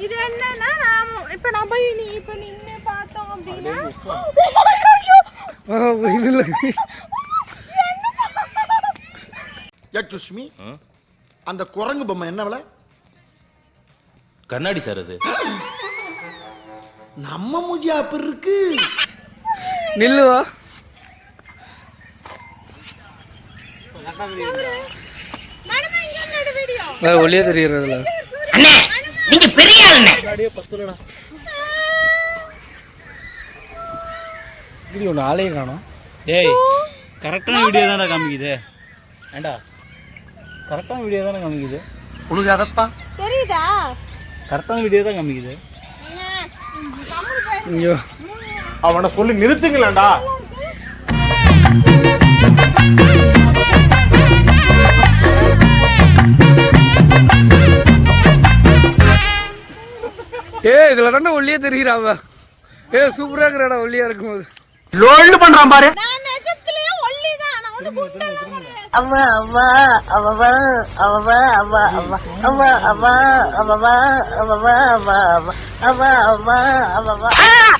இது என்னன்னா நான் இப்ப நம்ம நீ இப்ப நின்னு பார்த்தோம் அப்படின்னா ஆ, இதுல எக்ஸ்கூஸ் மீ அந்த குரங்கு பொம்மை என்ன விலை? கண்ணாடி சார் அது. நம்ம மூஜி அப்படி இருக்கு. நில்லுவா ஒளியே தெரியறதுல. அண்ணே நீங்க ஆளுண்ணே இப்படி ஒன்று ஆளையும் காணோம். டேய் கரெக்டான வீடியோ தானே காமிக்குது. ஏண்டா? கரெக்டான வீடியோ தானே காமிக்குது? உனக்கு அதைத்தான் தெரியுதா கரெக்டான வீடியோ தான் காமிக்குது. ஐயோ. அவனை சொல்லி நிறுத்துங்களேன்டா. ஏ இதுல தானே ஒளியே தெரியுறாவ ஏ சூப்பரா இருக்கிறாடா ஒல்லியா இருக்கும்போது. லோல்டு பண்றான் பாரு.